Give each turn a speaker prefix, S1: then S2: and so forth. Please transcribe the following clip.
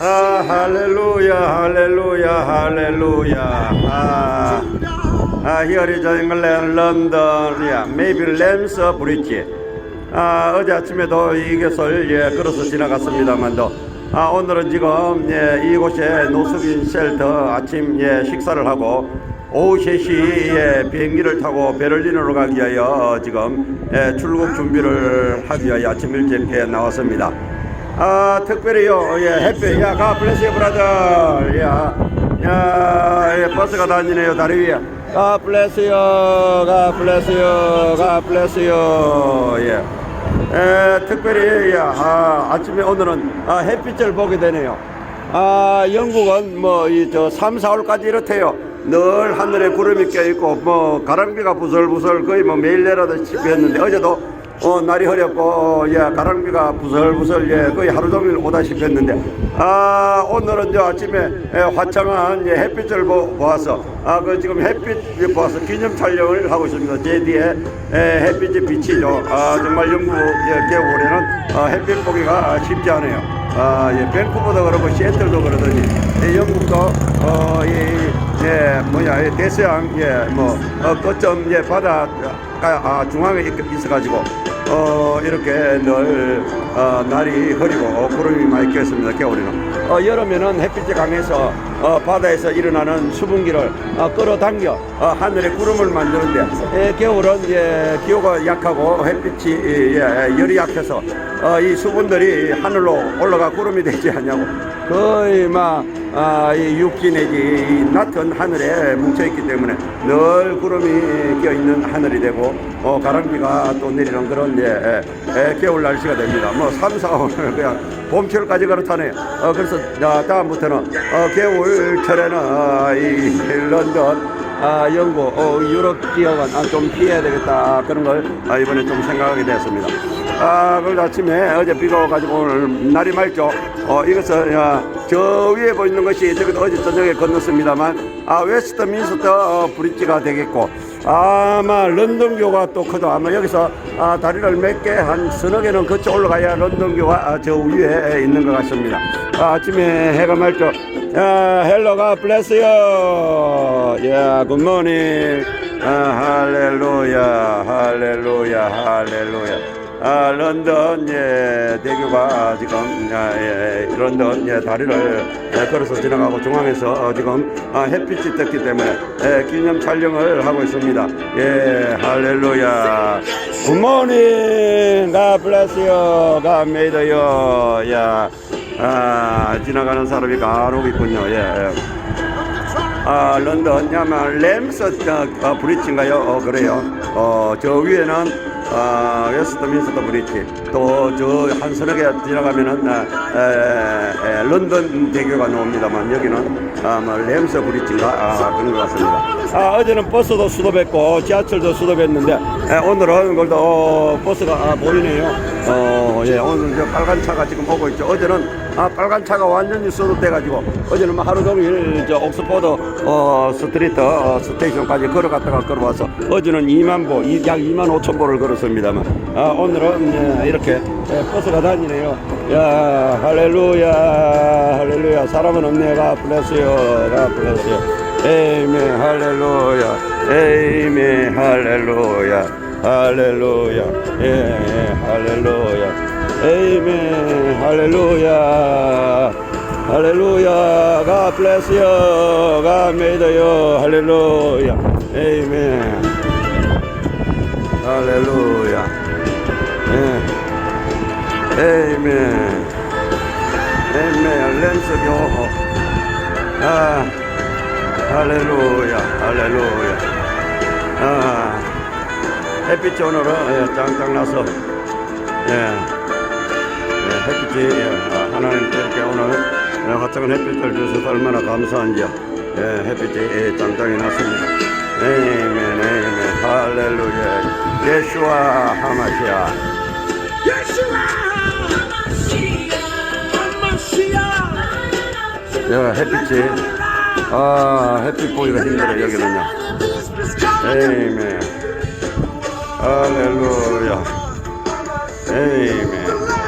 S1: 아, 할렐루야, 할렐루야, 할렐루야. 아, 아, here is England, London, yeah, maybe Lambs Bridge. 아, 어제 아침에도 이것을 예, 걸어서 지나갔습니다만도 아, 오늘은 지금 예, 이곳에 노숙인 쉘터 아침 예, 식사를 하고 오후 3시에 비행기를 타고 베를린으로 가기 위하여 지금 예, 출국 준비를 하기 위하여 아침 일찍 예, 나왔습니다. 아, 특별히요, 예, 햇빛, 야, 가, 유 브라더, 야, 야, 예, 버스가 다니네요, 다리 위에. 가, 유, 가, 유, 가, 유, 예. 에, 특별히, 야, 아, 아침에 오늘은 아, 햇빛을 보게 되네요. 아, 영국은 뭐, 이, 저, 3, 4월까지 이렇대요. 늘 하늘에 구름이 껴있고, 뭐, 가랑비가 부슬부슬 거의 뭐 매일 내려다시피 했는데, 어제도 어, 날이 흐렸고, 예, 가랑비가 부슬부슬, 예, 거의 하루 종일 오다시피 했는데, 아, 오늘은 저 아침에 예, 화창한 예, 햇빛을 보, 보아서, 아, 그 지금 햇빛 보아서 기념 촬영을 하고 있습니다. 제 뒤에 예, 햇빛이 비치죠. 아, 정말 영국 예, 겨울에는 어, 햇빛 보기가 쉽지 않아요. 아, 예, 밴쿠버도 그렇고 시애틀도 그러더니 예, 영국도 어, 이, 예, 뭐야, 이 대서양, 예, 뭐, 어, 거점, 예, 바다가 아, 중앙에 있- 있어가지고 어, 이렇게 늘 어, 날이 흐리고 어, 구름이 많이 껴있습니다. 겨울에는. 어, 여름에는 햇빛이 강해서 어, 바다에서 일어나는 수분기를 어, 끌어당겨 어, 하늘에 구름을 만드는데 예, 겨울은 예, 기후가 약하고 햇빛이 예, 예, 열이 약해서 어, 이 수분들이 하늘로 올라가 구름이 되지 않냐고 거의 막 아, 이 육지 내지 이 낮은 하늘에 뭉쳐있기 때문에 늘 구름이 껴있는 하늘이 되고 어, 가랑비가 또 내리는 그런 예, 예, 예, 겨울 날씨가 됩니다. 뭐 3, 4월은 그냥 봄철까지 그렇다네요. 어, 그래서 아, 다음부터는 어, 겨울철에는 아, 이 런던 아, 영국, 어, 유럽 지역은 아, 좀 피해야 되겠다. 그런 걸 아, 이번에 좀 생각하게 되었습니다. 아, 그리고 아침에 어제 비가 와가지고 오늘 날이 맑죠. 어, 이것은, 야, 저 위에 보이는 것이 저기도 어제 저녁에 건넜습니다만, 아, 웨스트 민스터 어, 브릿지가 되겠고, 아마 런던교가 또 크죠. 아마 여기서 아, 다리를 몇 개, 한 서너 개는 거쳐 올라가야 런던교가 아, 저 위에 있는 것 같습니다. 아, 아침에 해가 맑죠. 야, 헬로 가 블레스 유. 야, 굿모닝. 아, 할렐루야, 할렐루야, 할렐루야. 아, 런던 예, 대교가 지금 아, 예, 런던 예, 다리를 예, 걸어서 지나가고 중앙에서 어, 지금 아, 햇빛이 떴기 때문에 예, 기념 촬영을 하고 있습니다. 예, 할렐루야. 굿모닝. God bless you. God made you. 야, 아, 지나가는 사람이 간혹 있군요. 예. 예. 아, 런던, 야만 램스 어, 어, 브릿지인가요? 어, 그래요. 어, 저 위에는 아, 웨스트민스터 브릿지. 또 저한 서너 개 지나가면은 아, 에, 에, 런던 대교가 나옵니다만 여기는 아, 뭐 램스 브릿지인가 아, 그런 것 같습니다. 아, 어제는 버스도 수도했고 지하철도 수도했는데 에, 오늘은 그래도 어, 버스가 아, 보이네요. 어, 예, 오늘 저 빨간 차가 지금 오고 있죠. 어제는 아, 빨간 차가 완전히 수도돼가지고 어제는 뭐 하루 종일 저 옥스포드 어, 스트리트 어, 스테이션까지 걸어갔다가 걸어와서 어제는 2만 보, 이- 약 2만 5천 보를 걸었습니다만 아, 오늘은 예, 이렇게 예, 버스가 다니네요. 야, 할렐루야, 할렐루야. 사람은 없네. 가 블레스요, 가 블레스요. 에이멘, 할렐루야, 에이멘, 할렐루야, 할렐루야, 예, 예, 할렐루야. 에이멘 할렐루야 할렐루야 God bless you. God made you. 할렐루야 에이멘 할렐루야 예. 에이멘 에이멘 렌스교 아 할렐루야 할렐루야 아 햇빛이 오늘은 예, 짱짱 나서. 예. 예, 햇빛이 예, 아, 하나님께 이렇게 오늘 예, 화창한 햇빛을 주셔서 얼마나 감사한지요. 예, 햇빛이 예, 짱짱이 났습니다. 에이멘, 에이멘, 할렐루야. 예수와 하마시아. 예, 햇빛이, 아, 햇빛 보기가 힘들어, 여기는요. 에이멘. 할렐루야. 에이멘.